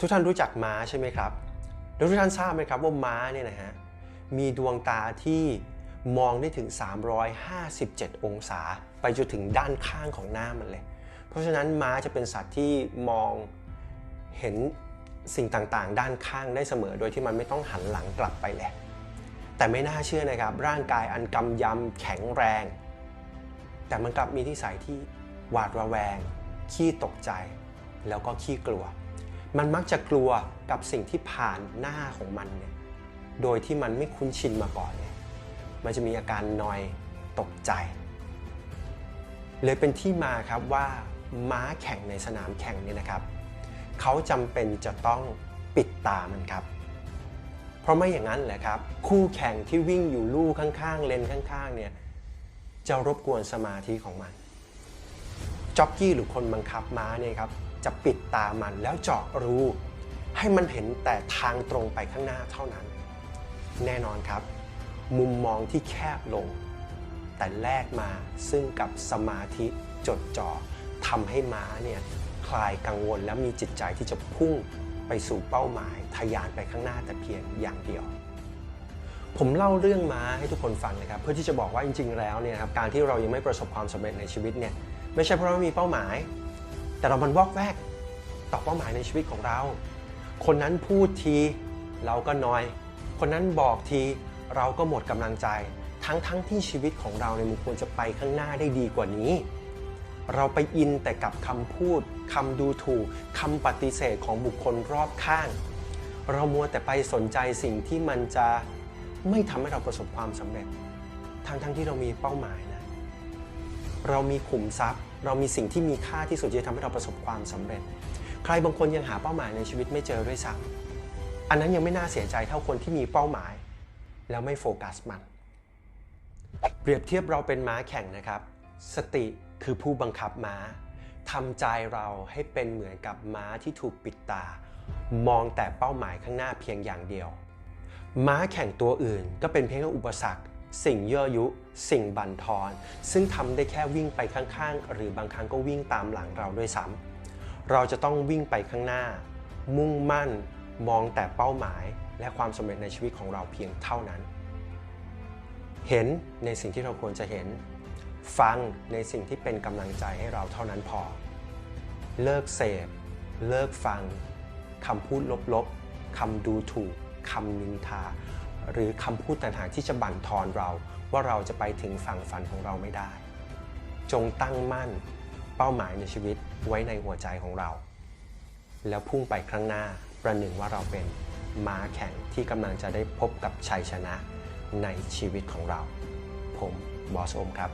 ทุกท่านรู้จักม้าใช่ไหมครับแล้วทุกท่านทราบไหมครับว่าม้าเนี่ยนะฮะมีดวงตาที่มองได้ถึง 357 องศา ไปจนถึงด้านข้างของหน้ามันเลย เพราะฉะนั้นม้าจะเป็นสัตว์ที่มองเห็นสิ่งต่างๆ ด้านข้างได้เสมอ โดยที่มันไม่ต้องหันหลังกลับไปเลย แต่ไม่น่าเชื่อนะครับ ร่างกายอันกำยำแข็งแรง แต่มันกลับมีนิสัยที่หวาดระแวง ขี้ตกใจ แล้วก็ขี้กลัว มันมักจะกลัวกับสิ่งที่ผ่านหน้าของมันเนี่ยโดยที่มันไม่คุ้นชินมาก่อนเนี่ยมันจะมีอาการนอยตกใจ เลยเป็นที่มาครับว่าม้าแข่งในสนามแข่งเนี่ยนะครับ เขาจำเป็นจะต้องปิดตามันครับ เพราะไม่อย่างนั้นแหละครับ คู่แข่งที่วิ่งอยู่ลู่ข้างๆ เลนข้างๆเนี่ยจะรบกวนสมาธิของมันจ็อกกี้หรือคนบังคับม้าเนี่ยครับ จะปิดตามันแล้วเจาะรูให้มันเห็นแต่ทางตรงไปข้างหน้าเท่านั้น แน่นอนครับ มุมมองที่แคบลง แต่แลกมาซึ่งกับสมาธิจดจ่อทำให้ม้าเนี่ยคลายกังวลและมีจิตใจที่จะพุ่งไปสู่เป้าหมายทะยานไปข้างหน้าแต่เพียงอย่างเดียว ผมเล่าเรื่องม้าให้ทุกคนฟังนะครับ เพื่อที่จะบอกว่าจริง ๆ แล้วเนี่ยครับการที่เรายังไม่ประสบความสำเร็จในชีวิตเนี่ยไม่ใช่เพราะเรามีเป้าหมาย แต่เรามันวอกแวกต่อเป้าหมายในชีวิตของเรา คนนั้นพูดทีเราก็น้อย คนนั้นบอกทีเราก็หมดกำลังใจ ทั้งทั้งที่ชีวิตของเราเนี่ยมันควรจะไปข้างหน้าได้ดีกว่านี้ เราไปอินแต่กับคำพูดคำดูถูกคำปฏิเสธของบุคคลรอบข้าง เรามัวแต่ไปสนใจสิ่งที่มันจะไม่ทำให้เราประสบความสำเร็จ ทั้งทั้งที่เรามีเป้าหมายนะ เรามีขุมทรัพย์ เรามีสิ่งที่มีค่าที่สุดจะทำให้เราประสบความสำเร็จ ใครบางคนยังหาเป้าหมายในชีวิตไม่เจอด้วยซ้ำอันนั้นยังไม่น่าเสียใจเท่าคนที่มีเป้าหมาย แล้วไม่โฟกัสมัน เปรียบเทียบเราเป็นม้าแข่งนะครับ สติคือผู้บังคับม้าทำใจเราให้เป็นเหมือนกับม้าที่ถูกปิดตา มองแต่เป้าหมายข้างหน้าเพียงอย่างเดียว ม้าแข่งตัวอื่นก็เป็นเพียงแค่อุปสรรค สิ่งยั่วยุ สิ่งบั่นทอน ซึ่งทำได้แค่วิ่งไปข้างๆ หรือบางครั้งก็วิ่งตามหลังเราด้วยซ้ำเราจะต้องวิ่งไปข้างหน้า มุ่งมั่น มองแต่เป้าหมาย และความสำเร็จในชีวิตของเราเพียงเท่านั้น เห็นในสิ่งที่เราควรจะเห็น ฟังในสิ่งที่เป็นกำลังใจให้เราเท่านั้นพอ เลิกเสพ เลิกฟังคำพูดลบๆคำดูถูกคำนินทา หรือคำพูดต่างๆที่จะบั่นทอนเราว่าเราจะไปถึงฝั่งฝันของเราไม่ได้ จงตั้งมั่นเป้าหมายในชีวิตไว้ในหัวใจของเรา แล้วพุ่งไปข้างหน้าประหนึ่งว่าเราเป็นม้าแข่งที่กำลังจะได้พบกับชัยชนะในชีวิตของเรา ผมบอสโอมครับ